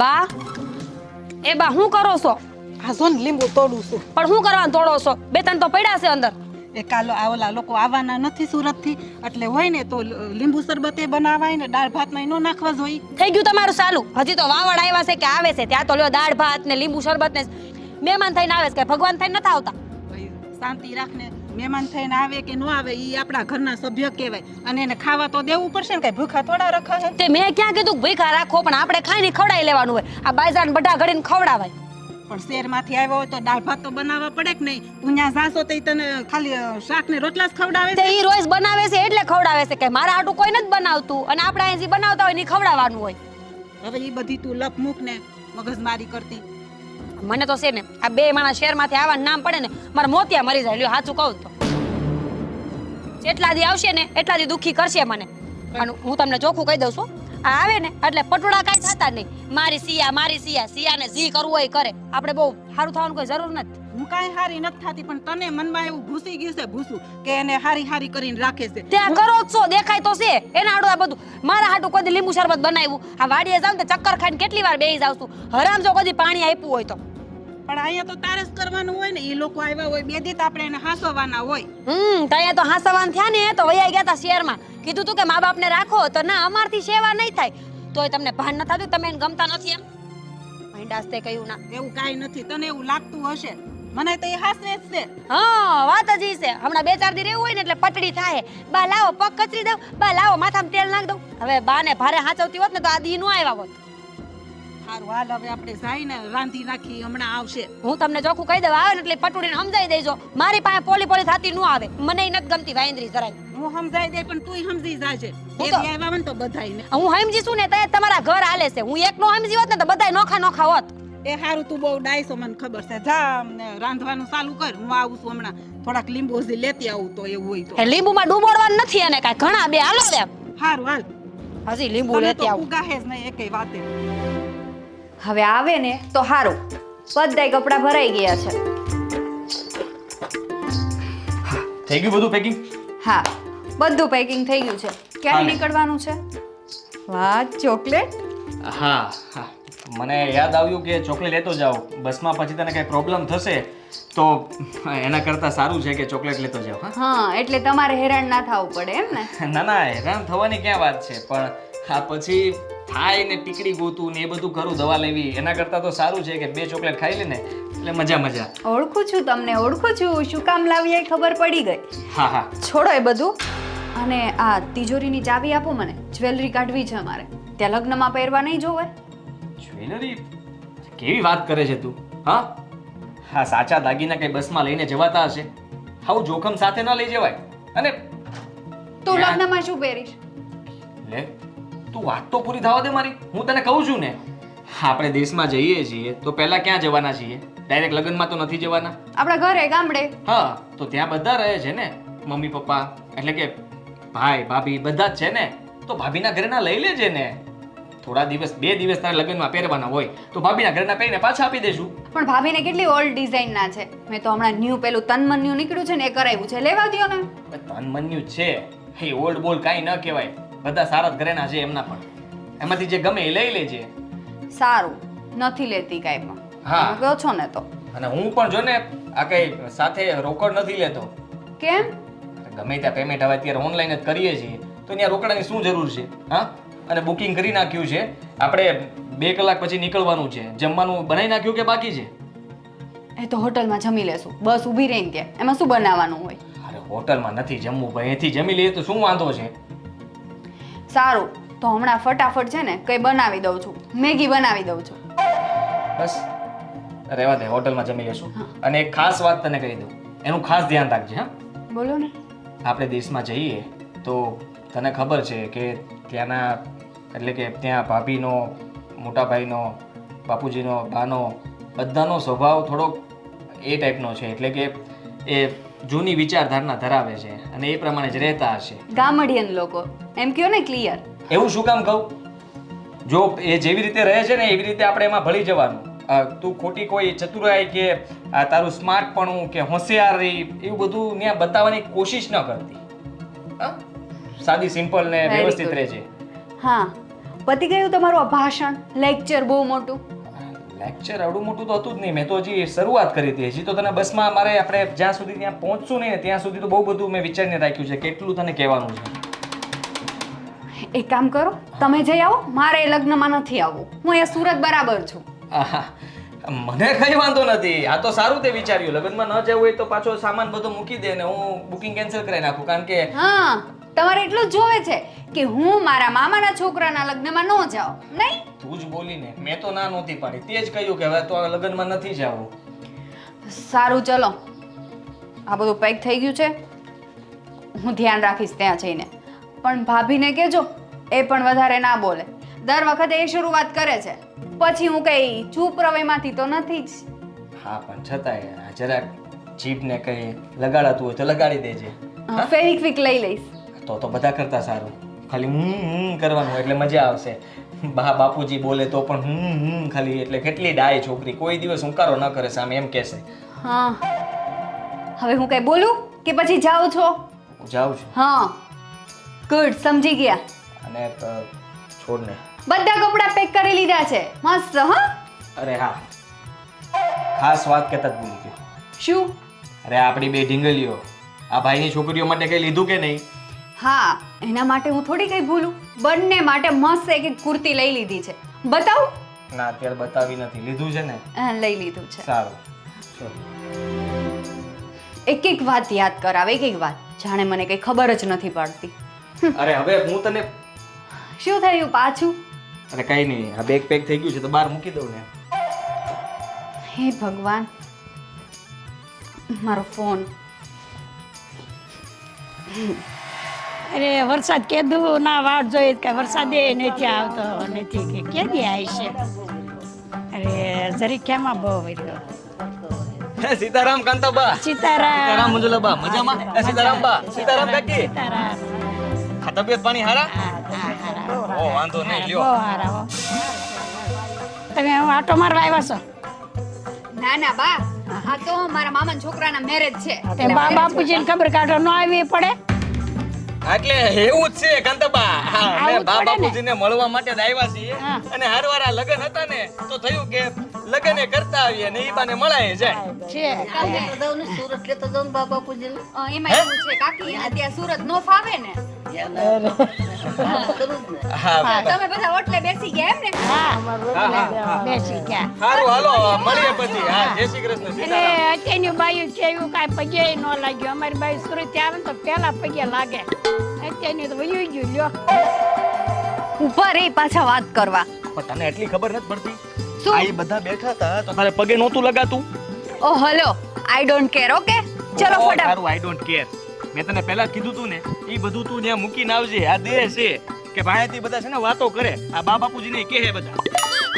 બા એ બા હું કરો છો? આ જો ને લીંબુ તોડું છું. પણ હું કરવાનું તોડો છો? બે ત્રણ તો પડ્યા છે અંદર. એ કાલો આ ઓલા લોકો આવવાના નથી સુરતથી એટલે હોય ને તો લીંબુ શરબતે બનાવાય ને દાળ ભાતમાં ન નાખવા જોઈએ. થઈ ગયું તમારું સાલું હજી તો વાવડ આવ્યા છે કે આવે છે. ત્યાં તો લ્યો દાળ ભાત ને લીંબુ શરબત ને મહેમાન થઈને આવે છે. કે ભગવાન થઈને નથી આવતા. શાંતિ રાખને મહેમાન થઈને આવે કે ન આવે એ આપણા ઘરના સભ્ય કહેવાય. અને એને ખાવા તો દેવું પડશે ને કઈ ભૂખા થોડા રખા છે. તે મેં ક્યાં કીધું ભૂખા રાખો પણ આપણે ખાઈને ખવડાવી લેવાનું હોય. આ બાજાર બધા ઘડીને ખવડાવાય. પણ શહેરમાંથી આવ્યો હોય તો દાળ ભાત તો બનાવવા પડે કે નહીં? તું ત્યાં જાશો તો તને ખાલી શાક ને રોટલા જ ખવડાવે છે? એ રોજ બનાવે છે એટલે ખવડાવે છે કે મારા આટું કોઈ નથી બનાવતું. અને આપણે અહીંથી બનાવતા હોય ને ખવડાવવાનું હોય. હવે એ બધી તું લપ મૂક ને મગજમારી કરતી. મને તો છે ને આ બે માણા શહેરમાંથી આવા નામ પડે ને મારા મોતિયા મરી જાય. લ્યો સાચું કહું તો. જેટલા દી આવશે ને એટલા દી દુખી કરશે મને. અને હું તમને ચોખ્ખું કહી દઉં છું આ આવે ને એટલે પટોળા કાંઈ થતા નહીં. મારી સિયા મારી સિયા સિયાને જી કરવું હોય કરે. આપણે બહુ સારું થવાનું કોઈ જરૂર નથી. હું કાંઈ હારી નથી થતી પણ તને મનમાં એવું ઘૂસી ગયું છે ભૂસું કે એને હારી હારી કરીને રાખે છે. ત્યાં કરો જ છો દેખાય તો છે. એના આડું આ બધું. મારા હાટું કોઈ લીંબુ શરબત બનાવ્યું. આ વાડીએ જાવ ને તો ચક્કર ખાઈને કેટલી વાર બેસી જાવ છું. હરામ જો કદી પાણી આપ્યું હોય તો. પણ અહીંયા તો તારે જ કરવાનું હોય ને એ લોકો આવ્યા હોય બે દી આપણે એને હાંસવાના હોય. હમ ત્યાં તો હાંસવાન થયા ને તો વૈયા ગયા હતા શહેરમાં. કીધું તું કે મા બાપને રાખો તો ના અમારથી સેવા નહીં થાય. તોય તમને ભાન ન થતું તમે એને ગમતા નથી એમ. મહિન્દાસ તે કહ્યું ના. એવું કાંઈ નથી તને એવું લાગતું હશે? મને તો એ હાસવે જ છે. હા વાત જ છે. હમણાં બે ચાર દી રહેવું હોય ને એટલે પટડી થાય બા લાવો પગ કચરી દઉં. બા લાવો માથામાં તેલ નાખ દઉં. હવે બા ને ભારે હાચવતી હોત ને તો આ દી નો આવ્યા હોત. સારું હાલ હવે આપણે જઈને રાંધી નાખી હમણાં આવશે. હું તમને ચોખ્ખું કહી દઉં આવે ને એટલે પટુડીને સમજાવી દેજો. મારી પાસે પોલી પોલી થતી ન આવે. મને નથી ગમતી વાંદરી જરાય. હું સમજાવી દે પણ તું સમજી જાજે. હું તો- ને સમજી છું ને તો તમારા ઘર હાલે છે. હું એકનો સમજી હોત ને તો બધાય નોખા નોખા હોત. એ હારું તું બહુ ડાયસો મને ખબર છે. જા રાંધવાનું ચાલુ કર. હું આવું છું હમણાં. થોડાક લીંબુ હજી લેતી આવું તો એવું હોય તો. લીંબુમાં ડૂબોડવાનું નથી અને કાંઈ. ઘણા બે. હાલો દે હારું હાલ. હજી લીંબુ લેતી આવું. ઉગાહે જ નહીં એકેય વાતે. હવે આવે ને તો સારું બધાય કપડાં ભરાઈ ગયા છે. થઈ ગયું બધું પેકિંગ હા બધું પેકિંગ થઈ ગયું છે. ક્યારે નીકળવાનું છે? વાહ ચોકલેટ? હા હા. મને યાદ આવ્યું કે ચોકલેટ લેતો જાઓ. બસમાં પછી તને કઈ પ્રોબ્લેમ થશે તો એના કરતાં સારું છે કે ચોકલેટ લેતો જાઓ હા? હા એટલે તમારે હેરાન ના થવું પડે એમ ને? ના ના હેરાન થવાની ક્યાં વાત છે? પણ હા પછી થાય ને ટીકડી ગોતું ને એ બધું કરું દવા લેવી. એના કરતાં તો સારું છે કે બે ચોકલેટ ખાઈ લે ને એટલે મજા મજા. ઓળખું છું તમને ઓળખું છું. શું કામ લાવી એ ખબર પડી ગઈ. હા હા. છોડો એ બધું. અને આ તિજોરીની ચાવી આપો મને. જ્વેલરી કાઢવી છે અમારે. ત્યાં લગ્નમાં પહેરવા નહીં જોવે. જ્વેલરી? કેવી વાત કરે છે તું? હા? હા સાચા દાગીના કઈ બસમાં લઈને જવાતા હશે. આવું જોખમ સાથે ન લઈ જવાય. અને તું. લગ્નમાં શું પહેરીશ? લે. તું વાત તો પૂરી થવા દે મારી. હું તને કહું છું ને આપણે દેશમાં જઈએ છીએ તો પહેલા ક્યાં જવાના છીએ? ડાયરેક્ટ લગ્નમાં તો નથી જવાના. આપણા ઘરે ગામડે. હા તો ત્યાં બધા રહે છે ને મમ્મી પપ્પા એટલે કે ભાઈ ભાભી બધા જ છે ને તો ભાભીના ઘરેના લઈ લેજે ને. થોડા દિવસ બે દિવસ તારે લગ્નમાં પહેરવાના હોય તો ભાભીના ઘરના પહેરીને પાછા આપી દેશું. પણ ભાભીને કેટલી ઓલ્ડ ડિઝાઇન ના છે. મેં તો હમણાં ન્યુ પેલું તનમન્યુ નીકળ્યું છે ને એ કરાવ્યું છે. લેવા દો ને. તન મન્યુ છે. એ ઓલ્ડ બોલ કાંઈ ન કહેવાય. બધા સારા જ ઘરેના છે એમના પણ. એમાંથી જે ગમે એ લઈ લેજે. સારું. નથી લેતી કાંઈ પણ. હા. કહો છો ને તો. અને હું પણ જો ને આ કઈ સાથે રોકડ નથી લેતો. કેમ? ગમે ત્યાં પેમેન્ટ હવે અત્યારે ઓનલાઈન જ કરીએ છીએ. તો ત્યાં રોકડાની શું જરૂર છે? હા? અને બુકિંગ કરી નાખ્યું છે. આપણે બે કલાક પછી નીકળવાનું છે. જમવાનું બનાવી નાખ્યું કે બાકી છે? એ તો હોટલમાં જમી લેશું. બસ ઊભી રહીને ત્યાં એમાં શું બનાવવાનું હોય? અરે હોટલમાં નથી જમવું ભાઈ અહીંથી જમી લઈએ તો શું વાંધો છે? સારું તો હમણાં ફટાફટ છે ને કંઈ બનાવી દઉં છું. મેગી બનાવી દઉં છું. બસ. રહેવા દે હોટલમાં જમી લેશું અને એક ખાસ વાત તને કહી દઉં. એનું ખાસ ધ્યાન રાખજે હા. બોલો ને. આપણે દેશમાં જઈએ તો તને ખબર છે કે ત્યાંના એટલે કે ત્યાં ભાભીનો મોટા ભાઈનો બાપુજીનો બાનો બધાનો સ્વભાવ થોડોક એ ટાઈપનો છે. એટલે કે એ જૂની વિચારધારણા ધરાવે છે અને એ પ્રમાણે જ રહેતા હશે. ગામડિયન લોકો એમ કયો ને ક્લિયર એવું શું કામ કહું? જો એ જેવી રીતે રહે છે ને એવી રીતે આપણે એમાં ભળી જવાનું. તું ખોટી કોઈ ચતુરાઈ કે તારું સ્માર્ટપણું કે હોશિયારી એવું બધું ત્યાં બતાવવાની કોશિશ ન કરતી. હા? સાદી સિમ્પલ ને વ્યવસ્થિત. રહેજે હા. પતી ગયું તમારું આ ભાષણ? લેક્ચર બહુ મોટું. લેક્ચર આવડું મોટું તો હતું જ નહીં. મેં તો હજી શરૂઆત કરી હતી. હજી તો તને બસમાં મારે આપણે જ્યાં સુધી ત્યાં પહોંચશું નહીં ને ત્યાં સુધી તો બહુ બધું મેં વિચારીને રાખ્યું છે. કેટલું તને કહેવાનું છે? એક કામ કરો તમે જઈ આવો મારે લગ્નમાં નથી આવવું. હું અહીંયા સુરત બરાબર છું. આહા, મને કઈ વાંધો નથી. આ તો સારું તે વિચાર્યું. લગ્નમાં ન જવું હોય તો પાછો સામાન બધો મૂકી દે ને હું બુકિંગ કેન્સલ કરી નાખું. કારણ કે હા. તમારે એટલું જ જોવે છે કે હું મારા મામાના છોકરાના લગ્નમાં ન જાઉં નહીં? તું જ બોલીને મેં તો ના નહોતી પાડી. તે જ કહ્યું કે હવે તો આ લગ્નમાં નથી જવું. સારું ચલો. આ બધું પેક થઈ ગયું છે. હું ધ્યાન રાખીશ ત્યાં જઈને. પણ ભાભીને કહેજો એ પણ વધારે ના બોલે. દર વખતે એ શરૂઆત કરે છે. પછી હું કઈ ચૂપ રવેમાંથી તો નથી જ. હા પણ છતાંય જરાક જીભને કઈ લગાડાતું હોય તો લગાડી દેજે. ફેવિક્વિક લઈ લઈશ. તો તો બધા કરતા સારું. ખાલી હમ હમ કરવાનું એટલે મજા આવશે. બા બાપુજી બોલે તો પણ હમ હમ ખાલી એટલે કેટલી ડાય છોકરી. કોઈ દિવસ હુંકારો ન કરે સામે એમ કહેશે. હા. હવે હું કઈ બોલું કે પછી જાઉં છો? હું જાઉં છું. હા. ગુડ સમજી ગયા. અને છોડ છોડને. બધા કપડાં પેક કરી લીધા છે. મસ્ત હા? અરે હા. ખાસ વાત કહેતા જ ભૂલી ગયો. શું? અરે આપણી બે ઢીંગલીઓ. આ ભાઈની છોકરીઓ માટે કઈ લીધું કે નહીં? હા એના માટે હું થોડી કઈ ભૂલું. બંને માટે મસ્ત એક એક કુર્તી લઈ લીધી છે. બતાવું? ના અત્યારે બતાવી નથી. લીધું છે ને? હા, લઈ લીધું છે. સારું. ચલો. એક એક વાત યાદ કરાવે એક એક વાત. જાણે મને કઈ ખબર જ નથી પડતી. અરે હવે હું તને શું થયું પાછું? અરે કઈ નહીં. આ બેગ પેક થઈ ગયું છે તો બહાર મૂકી દઉં ને. હે ભગવાન. મારો ફોન. અરે વરસાદ કીધું ના વાટ જોઈએ કે વરસાદ એ નથી આવતો નથી કે કેદી આવશે અરે જરીક કેમાં બહુ વર્યો? સીતારામ કાંતાબા. સીતારામ. સીતારામ મંજુલાબા મજામાં? સીતારામ બા સીતારામ. કાકી. સીતારામ. આ તબિયત પાણી હારા? હા, હા, હારા. ઓ વાંધો નહીં બહુ હારા તમે હું આટો મારવા આવ્યા છો? ના ના બા. આ તો મારા મામાના છોકરાના મેરેજ છે. તે બા બાપુજીને ખબર કાઢો ન આવી પડે? એટલે એવું જ છે કાંતાબા. હા, અમે બાબાપુજી બા ને. બાપુજીને મળવા માટે જ આવ્યા છીએ. અને હારવારા લગન હતા ને તો થયું કે લગન એ કરતા આવીએ ને ઈ બાને મળાય જાય. છે. સુરત લેતો જાઉં ને બાબા પૂજીને એમાં એવું છે કાકી અત્યારે સુરત નો ફાવે ને તમે બધા ઓટલે બેસી ગયા એમ ને? હા બેસી ગયા. સારું હાલો મળીએ પછી. હા જય શ્રી કૃષ્ણ સીતારામ. અત્યારની બાયું છે એવું કાંઈ પગે ન લાગ્યું. અમારી બાઈ સુરત આવે ને તો પહેલા પગે લાગે. અત્યારની તો વયું ગયું લ્યો. ઉપર એ પાછા વાત કરવા. પણ તને એટલી ખબર નથી પડતી? આ બધા બેઠા હતા તો તારે પગે નહોતું લગાતું? ઓ hello. I don't care okay ચલો ફટાફટ. આઈ ડોન્ટ કેર મેં તને પહેલા કીધું તું ને એ બધું તું ત્યાં મૂકીને આવજે. આ દેહ છે કે ભાણેથી બધા છે ને વાતો કરે. આ બા બાપુજીને કહે બધા.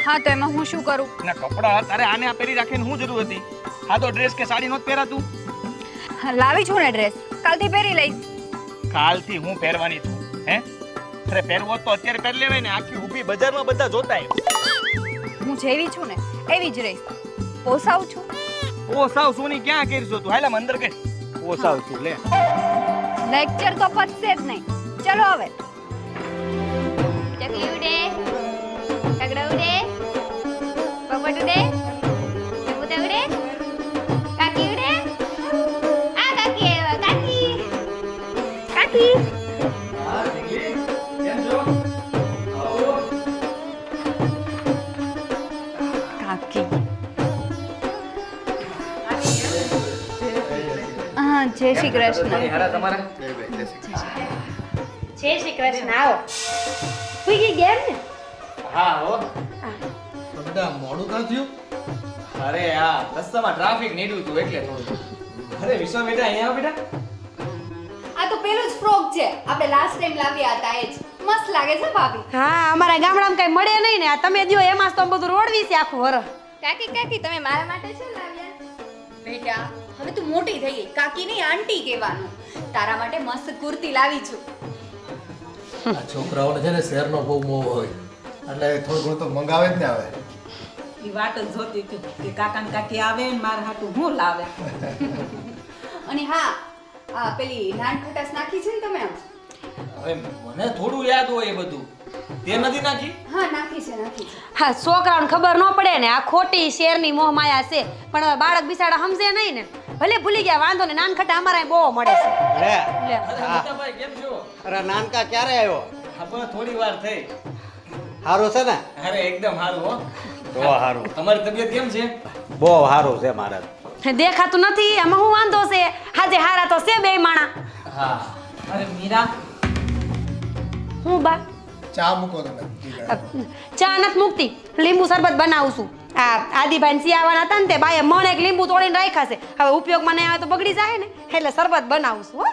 હા તો એમાં હું શું કરું? ના કપડા તારે આને આ પહેરી રાખીને શું જરૂર હતી? હા તો ડ્રેસ કે સાડી નહોત પહેરાતું? લાવી છું ને ડ્રેસ કાલથી પહેરી લઈશ. કાલથી હું પહેરવાની છું હે? અરે પહેરવો તો અત્યારે પહેરી લેવાય ને આખી ઊભી બજારમાં બધા જોતાય હું જેવી છું ને એવી જ રહીશ. પોસાવ છું. ઓ સાવ સોની ક્યાં કરીશો તું? હાલા અંદર કે ઓ સાવ છું લે. લેક્ચર તો પતશે જ નહીં. ચલો હવે. ચકલી ઉડે. કાગડા ઉડે. પોપટ ઉડે. કબૂતર ઉડે. કાકી ઉડે. આ કાકી જય શ્રી કૃષ્ણ. જય શ્રી કૃષ્ણ આવો. પૂગી ગયા ને? હા હો. બધા મોડું કાં થયું? અરે આ રસ્તામાં ટ્રાફિક નીડ્યું હતું એટલે થોડું. અરે વિશ્વા બેટા અહીંયા આવો બેટા. આ તો પેલું જ ફ્રોક છે. આપણે લાસ્ટ ટાઈમ લાવ્યા હતા એ જ. મસ્ત લાગે છે ભાભી? હા અમારા ગામડામાં કઈ મળે નહીં ને. આ તમે દ્યો એમાં તો બધું રોડવી છે આખું વરસ કાકી કાકી તમે મારા માટે શું લાવ્યા? બેટા હવે તું મોટી થઈ ગઈ. કાકી નહીં આંટી કહેવાનું. તારા માટે મસ્ત કુર્તી લાવી છું. છોકરાઓને છે ને શહેરનો બહુ મોહ હોય. એટલે થોડું ઘણું તો મંગાવે જ ને આવે એ વાત જ જોતી હતી કે કાકા ને કાકી આવે ને મારા હાટું હું લાવે? અને હા આ પેલી નાન ખટાસ નાખી છે ને તમે હવે મને થોડું યાદ હોય એ બધું. તે નથી નાખી? હા નાખી છે નાખી છે. હા છોકરાઓને ખબર ન પડે ને આ ખોટી શેરની મોહ માયા છે. પણ હવે બાળક બિચારા સમજે નહીં ને. ભલે ભૂલી ગયા વાંધો ને નાનખટા અમારા બહુ મળે છે. અરે મોટાભાઈ કેમ છો? અરે નાનકા ક્યારે આવ્યો? હા થોડી વાર થઈ. સારું છે ને? અરે એકદમ સારું હો. બહુ સારું તમારી તબિયત કેમ છે? બહુ સારું છે મારે. દેખાતું નથી આમાં હું વાંધો છે? હાજે હારા તો છે બે માણા. હા. અરે મીરા. હું બા? ચા મૂકો તમે. ચા નથી મૂકતી. લીંબુ શરબત બનાવું છું. આ આદિભાઈ સિયાવાના હતા ને તે બાએ મણ એક લીંબુ તોડીને રાખ્યા છે. હવે ઉપયોગમાં નહીં આવે તો બગડી જાય ને. એટલે શરબત બનાવું છું હો.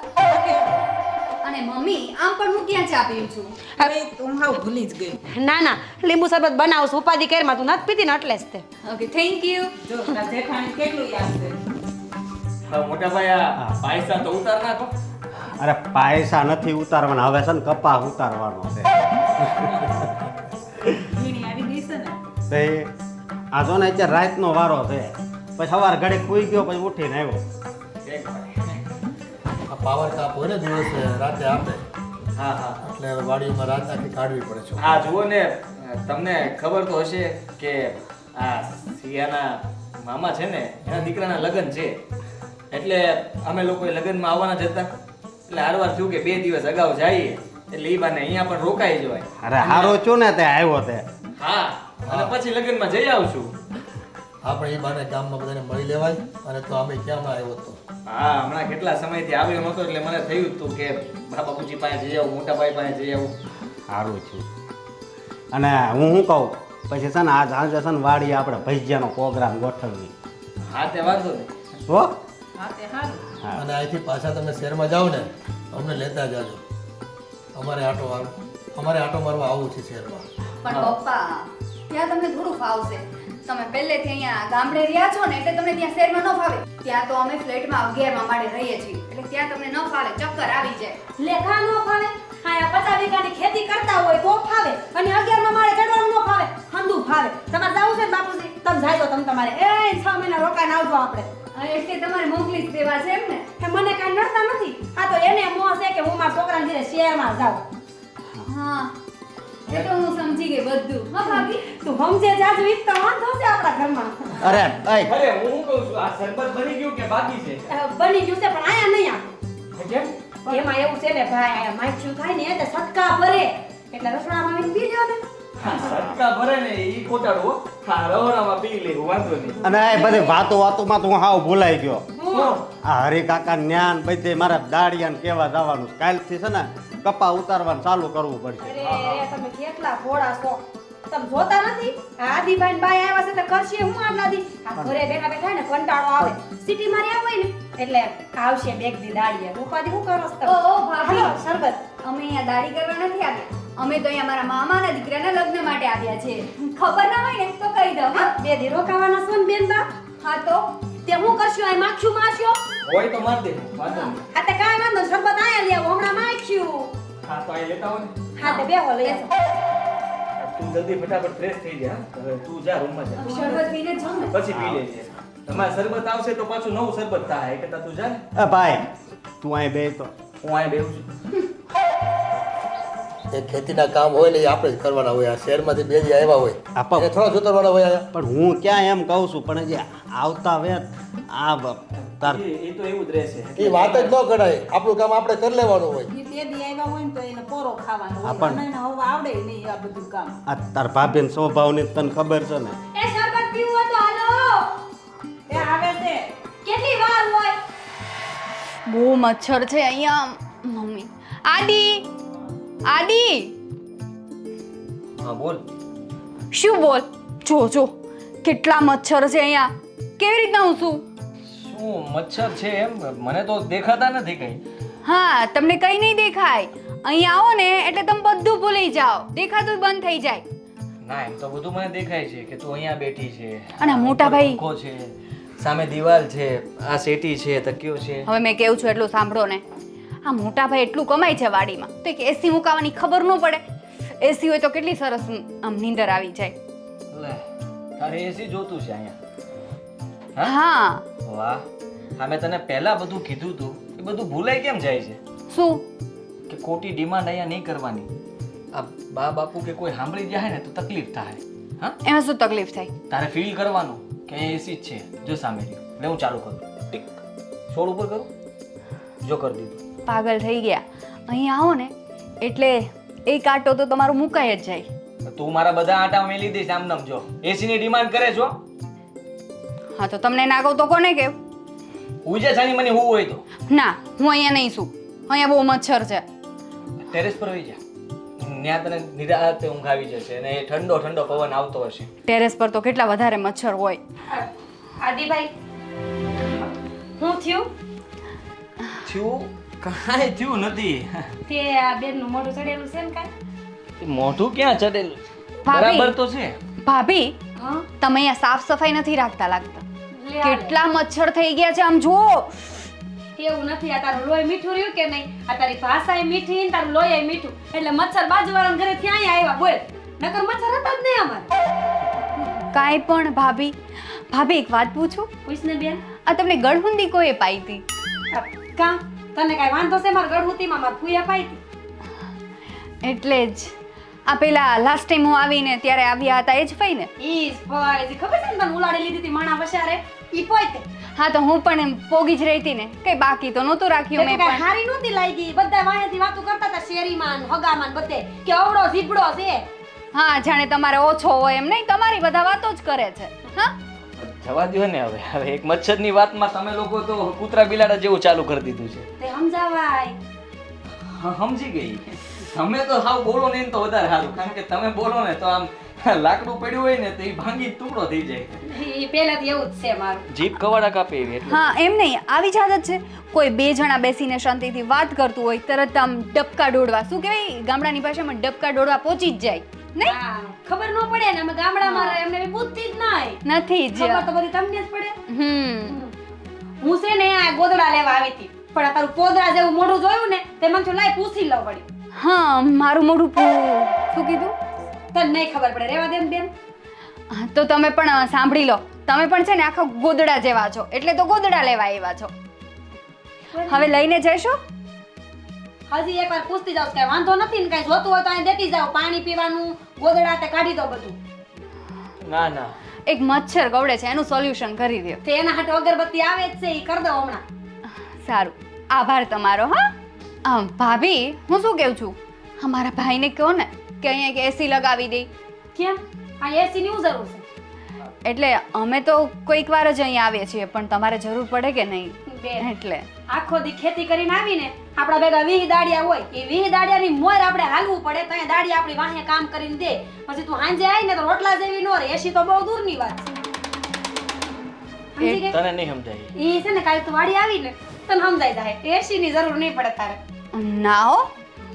અને મમ્મી આમ પણ હું ક્યાં ચા પીઉં છું? અરે તું હાવ ભૂલી જ ગઈ. ના ના. લીંબુ શરબત બનાવું છું. ઉપાધિ કેરમાં તું નથી પીતી ને એટલે જ તે. ઓકે થેન્ક યુ જો જેઠાણી કેટલું યાદ છે? હા મોટાભાઈ આ પાયસા તો ઉતાર નાખો. અરે પૈસા નથી ઉતારવાના. હવે છે ને કપા ઉતારવાનો છે. તે આ જો ને અત્યારે રાતનો વારો છે. પછી સવાર ઘડે કૂઈ ગયો પછી ઉઠીને આવ્યો. પાવર કાપ હોય ને દિવસે રાતે આપે. હા હા. એટલે વાડીમાં રાત આખી કાઢવી પડે છે. હા જુઓ ને તમને ખબર તો હશે કે આ સિયાના મામા છે ને એના દીકરાના લગ્ન છે. એટલે અમે લોકો લગ્નમાં આવવાના જ હતા. એટલે હારવાર થયું કે બે દિવસ અગાઉ જઈએ. એટલે એ બાને અહીંયા પણ રોકાઈ જવાય. અરે હારો છું ને તે આવ્યો તે. હા અને પછી લગ્નમાં જઈ આવશું આપણે એ બાને ગામમાં બધાને મળી લેવાય અને તો અમે ક્યાં આવ્યો હતો હા હમણાં કેટલા સમયથી આવ્યો નહોતો એટલે મને થયું હતું કે મારા બાપુજી પાસે જઈ આવું મોટા ભાઈ પાસે જઈ આવું. સારું છું. અને હું શું કહું? પછી છે ને આ સાંજે છે ને વાડી આપણે ભજીયાનો પ્રોગ્રામ ગોઠવવી હા તે વાંધો નહીં. તે હા. અને અહીંથી પાછા તમે શહેરમાં જાઓ ને અમને લેતા જાજો. અમારે આટો અમારે આટો મારવા આવવું છે શહેરમાં. પણ પપ્પા ત્યાં તમને થોડું ફાવશે. તમે પહેલેથી અહીંયા ગામડે રહ્યા છો ને એટલે તમને ત્યાં શહેરમાં ન ફાવે. ત્યાં તો અમે ફ્લેટમાં અગિયારમાં માળે રહીએ છીએ. એટલે ત્યાં તમને ન ફાવે ચક્કર આવી જાય. લેખા નો ફાવે? હા પચાસ વીઘાની ખેતી કરતા હોય તો ફાવે. અને અગિયારમાં માળે ચડવાનું ન ફાવે. હંદુ ફાવે. તમારે જવું છે ને બાપુજી? તમે જાજો તમે તમારે. એ છ મહિના રોકાઈને આવજો આપણે. એટલે તમારે મોકલી જ દેવા છે એમ ને મને કાંઈ નડતા નથી. હા તો એને મોહ છે કે હું મારા છોકરાને ઘરે શહેરમાં જાઉં. હા. એ તો હું સમજી ગઈ બધું. હા ભાભી? તું સમજે જાજુ ઈ જ તો વાંધો છે આપણા ઘરમાં. અરે અય અરે હું શું કહું છું? આ શરબત બની ગયું કે બાકી છે? બની ગયું છે પણ આયા નહીં આ કેમ? એમાં એવું છે ને ભાઈ આયા માખ્યું થાય ને એટલે સટકા ભરે. એટલે રસોડામાં આવીને પી લ્યો ને હા, સટકા ભરે ને ઈ કોટાડો હા. રવડામાં પી લેવું વાંધો નહીં. અને આ બધી વાતો વાતોમાં તો હું હાવ ભૂલાઈ ગયો. આ હરી કાકા જ્ઞાન બધે મારા દાડિયાને કેવા જવાનું કાલથી છે ને કપા ઉતારવાનું ચાલુ કરવું પડશે. અરે અરે તમે કેટલા ભોળા છો. તમે જોતા નથી? આ આદિભાઈ ને આવ્યા છે તો કરશે હું આટલા દી આ ઘરે બેઠા બેઠા ને કંટાળો આવે. સિટી માં રહ્યા હોય ને એટલે આવશે બેગ દી દાડીએ ઉપાધિ હું કરો છો ઓ, ભાભી. સરબત અમે અહીંયા દાડી કરવા નથી આવ્યા. અમે તો અહીંયા મારા મામાના દીકરાના લગ્ન માટે આવ્યા છે ખબર ના હોય ને તો કહી દઉં હા. બે દી રોકાવાના છો ને બેન બા? હા તો? તે હું કરશું? આ માખ્યું માશ્યો હોય તો માર દે વાંધો આ તે કાંઈ વાંધો શરબત આયા લેવો હમણાં માખ્યું. હા તો આ લેતા હોય ને. હા તે બેહો લઈ આવો. તું જલ્દી ફટાફટ ફ્રેશ થઈ જા હવે તું જા રૂમમાં જા. શરબત પીને ને. પછી પી લેજે. તમારે શરબત આવશે તો પાછું નવું શરબત થાય. કે તું જા ભાઈ તું અહીં બે તો. હું અહીં બેહું છું. એ ખેતીના કામ હોય ને એ આપણે જ કરવાના હોય. આ શહેરમાંથી બે જે આવ્યા હોય આપણે થોડા જોતરવાના હોય આયા. પણ હું ક્યાં એમ કહું છું પણ જે આવતા વેત આ બ- તાર એ તો એવું જ રહેશે. એ વાત જ ન કરાય આપણું કામ આપણે કરી લેવાનું હોય. એ બે દી આવ્યા હોય ને તો એને પોરો ખાવાનો હોય. પણ- અને એને હવે આવડે નહીં આ બધું કામ. આ તાર ભાભીને સ્વભાવની તને ખબર છે ને? એ શરબત પીવું હોય તો હાલો. એ આવે છે. કેટલી વાર હોય? બહુ મચ્છર છે અહીંયા મમ્મી. આડી આડી. હા બોલ. શું બોલ? જો જો. કેટલા મચ્છર છે અહીંયા. કેવી રીતના હું શું શું મચ્છર છે એમ? મને તો દેખાતા નથી કઈ. હા તમને કઈ નહીં દેખાય. અહીંયા આવો ને એટલે તમે બધું ભૂલી જાઓ. દેખાતું બંધ થઈ જાય. ના એમ તો બધું મને દેખાય છે કે તું અહીંયા બેઠી છે. અને મોટા ભાઈ? પંખો છે. સામે દિવાલ છે. આ સેટી છે તકિયો છે. હવે મેં કેવું છું એટલું સાંભળો ને. આ મોટા ભાઈ એટલું કમાય છે વાડીમાં. તો એક એસી મુકાવાની ખબર ન પડે. એસી હોય તો કેટલી સરસ આમ નીંદર આવી જાય. લે તારે એસી જોતું છે અહીંયા? હા? વાહ. હા મેં તને પહેલા બધું કીધું તું. એ બધું ભૂલાઈ કેમ જાય છે? શું? કે ખોટી ડિમાન્ડ અહીંયા નહીં કરવાની. આ બા બાપુ કે કોઈ સાંભળી જાય ને તો તકલીફ થાય. હા? એમાં શું તકલીફ થાય? તારે ફીલ કરવાનું કે એસી જ છે. જો સામે રહ્યું. એટલે હું ચાલુ કરું. ટીક. છોડ ઉપર કરું? જો કરી દીધું. પાગલ થઈ ગયા. અહીં આવો ને એટલે એક આટો તો તમારો મુકાઈ જ જાય. તું મારા બધા આટા મેલી દઈશ આમ નામ જો. એસી ની ડિમાન્ડ કરે છો હા. તો તમને ના કહું તો કોને કેવું જે છાની મને હું હોય તો. ના હું અહીંયા નહીં છું. અહીંયા બહુ મચ્છર છે. ટેરેસ પર હોઈ જા. ત્યાં તને નિરાતે ઊંઘ આવી જશે અને એ ઠંડો ઠંડો પવન આવતો હશે. ટેરેસ પર તો કેટલા વધારે મચ્છર હોય. આદિભાઈ હું થયું? થયું? કાંઈ થયું નથી. તે આ બેનનું મોઢું ચડેલું છે ને કાંઈ? મોઢું ક્યાં ચડેલું? ભાભી. બરાબર તો છે. ભાભી હા? તમે અહીંયા સાફ સફાઈ નથી રાખતા લાગતા. લે આ કેટલા મચ્છર થઈ ગયા છે આમ જુઓ. એવું નથી? આ તારું લોહી મીઠું રહ્યું કે નહીં? આ તારી ભાષાય મીઠી ને તારું લોહી મીઠું. એટલે મચ્છર બાજુવાળાના ઘરે ત્યાં આવ્યા બોલ. નકર મચ્છર હતા જ નહીં અમારે. કાંઈ પણ ભાભી. ભાભી એક વાત પૂછું? પૂછને બેન. આ તમને ગળહુંદી કોઈએ પાઈ હતી? આ કાં? તને કાંઈ વાંધો છે મારા ગળહુતીમાં? મારા ફૂયા પાઈ હતી. એટલે જ. આ પેલા લાસ્ટ ટાઈમ હું આવીને ત્યારે આવ્યા હતા એ જ ફઈ ને? ઈ જ ફઈ જે ખબર છે ને તને ઉલાડી લીધી હતી માણા વસારે? ઈ પોતે. હા તો હું પણ એમ પોગી જ રહી હતી ને. કઈ બાકી તો નહોતું રાખ્યું મેં પણ. હારી નહોતી લાગી? બધા વાણેથી વાતો કરતા હતા શેરીમાં ને હગામાં બધે. કે અવડો ઝીપડો છે. હા જાણે તમારે ઓછો હોય એમ નહીં? તમારી બધા વાતો જ કરે છે. હા? જવા દો ને હવે. હવે એક મચ્છરની વાતમાં તમે લોકો તો કૂતરા બિલાડા જેવું ચાલુ કરી દીધું છે. તે સમજાવાય. સમજી ગઈ. તમે તો સાવ બોલો ને તો વધારે સારું કારણ કે તમે બોલો ને તો આમ લાકડું પડ્યું હોય ને તો એ ભાંગી ટુકડો થઈ જાય. એ પહેલાથી એવું જ છે મારું. જીભ કવાડા કાપે એવી એટલે. હા એમ નહીં. આવી જ આદત છે. કોઈ બે જણા બેસીને શાંતિથી વાત કરતું હોય તરત આમ ડબકા દોડવા. શું કહેવાય? ગામડાની ભાષામાં ડબકા દોડવા પહોંચી જ જાય. નહીં? ખબર ન પડે ને અમે ગામડામાં રહે એમને એવી બુદ્ધિ જ નહીં નથી જ. ખબર તો બધી તમને જ પડે. હમ. હું છે ને આ ગોદડા લેવા આવી હતી પણ આ તારું પોદરા જેવું મોઢું જોયું ને તે મને લાય પૂછી લઉં પડી હા મારું મોઢું શું કીધું? તને નહીં ખબર પડે રેવા દે બેન. તો તમે પણ સાંભળી લો. તમે પણ છે ને આખા ગોદડા જેવા છો એટલે તો ગોદડા લેવા આવ્યા છો. હવે લઈને જશો? હજી એકવાર પૂછતી જાવ કે વાંધો નથી ને કઈ જોતું હોય તો અહીં દેતી જાવ પાણી પીવાનું ગોદડા તે કાઢી દો બધું. ના ના. એક મચ્છર ગવડે છે એનું સોલ્યુશન કરી દો તે એના હાટુ અગરબત્તી આવે જ છે એ કરી દો હમણાં. સારું. આભાર તમારો હા? આમ ભાભી હું શું કહું છું? અમારા ભાઈને કહો ને કે અહીંયા એક એસી લગાવી દે. કેમ? આ એસી ની જરૂર છે? એટલે અમે તો કોઈક વાર જ અહીંયા આવીએ છીએ પણ તમારે જરૂર પડે કે નહીં? બેન એટલે. આખો દી ખેતી કરીને આવીને આપણા ભેગા વીહ દાડિયા હોય એ વીહ દાડિયાની મોર આપણે હાલવું પડે તો દાડિયા આપણી વાહે કામ કરીને દે. પછી તું હાંજે આવી ને તો રોટલા જેવી નો રહે એસી તો બહુ દૂરની વાત છે. તને નહીં સમજાય. એ છે ને કાલે તું વાડી આવીને તને સમજાઈ જાય એસી ની જરૂર નહીં પડે તારે. ના હો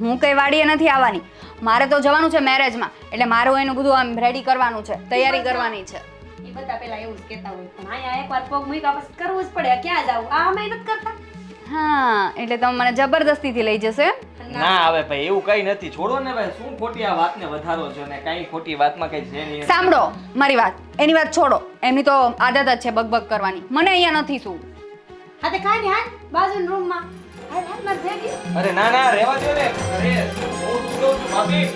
હું કઈ વાડીએ નથી આવવાની. મારે તો જવાનું છે મેરેજમાં એટલે મારું એનું બધું આમ રેડી કરવાનું છે તૈયારી કરવાની છે. બધા પેલા એવું જ કહેતા હોય. પણ અહીંયા એકવાર પગ મૂક્યા પછી કરવું જ પડે ક્યાં જાવું? આ અમે નથી કરતા. હા એટલે તમે મને જબરદસ્તીથી લઈ જશો ના. હવે ભાઈ એવું કઈ નથી. છોડો ને ભાઈ શું ખોટી આ વાતને વધારો છો ને કઈ ખોટી વાતમાં કઈ છે નહીં. સાંભળો મારી વાત એની વાત છોડો. એમની તો આદત જ છે બકબક કરવાની. મને અહીંયા નથી શું. હા તે કાઈ નહીં હાલ બાજુના રૂમમાં અરે ના ના રહેવા દો ને. અરે બહુ છું ભાભી.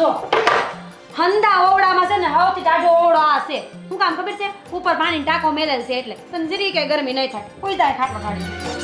જા, હંદા ઓવડામાં છે ને સૌથી જાજો ઓવડો આ છે. શું કામ ખબર છે? ઉપર પાણી ટાંકો મેલેલ છે એટલે. તને જરી કે ગરમી નહીં થાય. કોઈ દાય ખાટલો કાઢી.